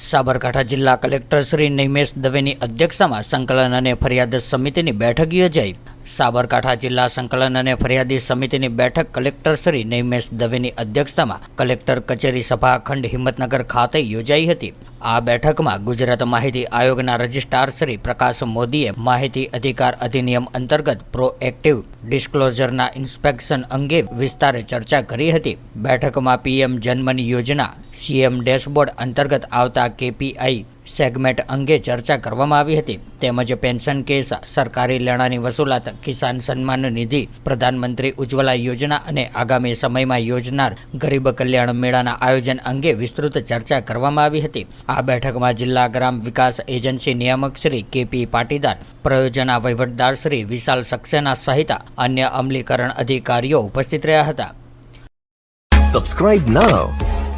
સાબરકાંઠા જિલ્લા કલેક્ટર શ્રી નિમેશ દવેની અધ્યક્ષતામાં સંકલન અને ફરિયાદ સમિતિની બેઠક યોજાઈ. સાબરકાંઠા જિલ્લા સંકલન અને ફરિયાદી સમિતિની બેઠક કલેક્ટર શ્રી નિમેશ દવેની અધ્યક્ષતામાં કલેક્ટર કચેરી સભાખંડ હિંમતનગર ખાતે યોજાઈ હતી. આ બેઠકમાં ગુજરાત માહિતી આયોગના રજિસ્ટ્રાર શ્રી પ્રકાશ મોદીએ માહિતી અધિકાર અધિનિયમ અંતર્ગત પ્રોએક્ટિવ ડિસ્ક્લોઝરના ઇન્સ્પેક્શન અંગે વિસ્તારે ચર્ચા કરી હતી. બેઠકમાં પીએમ જનમન યોજના સીએમ ડેશબોર્ડ અંતર્ગત આવતા કેપીઆઈ સેગમેન્ટ અંગે ચર્ચા કરવામાં આવી હતી. તેમજ પેન્શન કેસ, સરકારી લેણાની વસૂલાત, કિસાન સન્માન નિધિ, પ્રધાનમંત્રી ઉજ્જવલા યોજના અને આગામી સમયમાં યોજનાર ગરીબ કલ્યાણ મેળાના આયોજન અંગે વિસ્તૃત ચર્ચા કરવામાં આવી હતી. આ બેઠકમાં જિલ્લા ગ્રામ વિકાસ એજન્સી નિયામક શ્રી કેપી પાટીદાર, પ્રયોજના વહીવટદાર શ્રી વિશાલ સક્સેના સહિત અન્ય અમલીકરણ અધિકારીઓ ઉપસ્થિત રહ્યા હતા.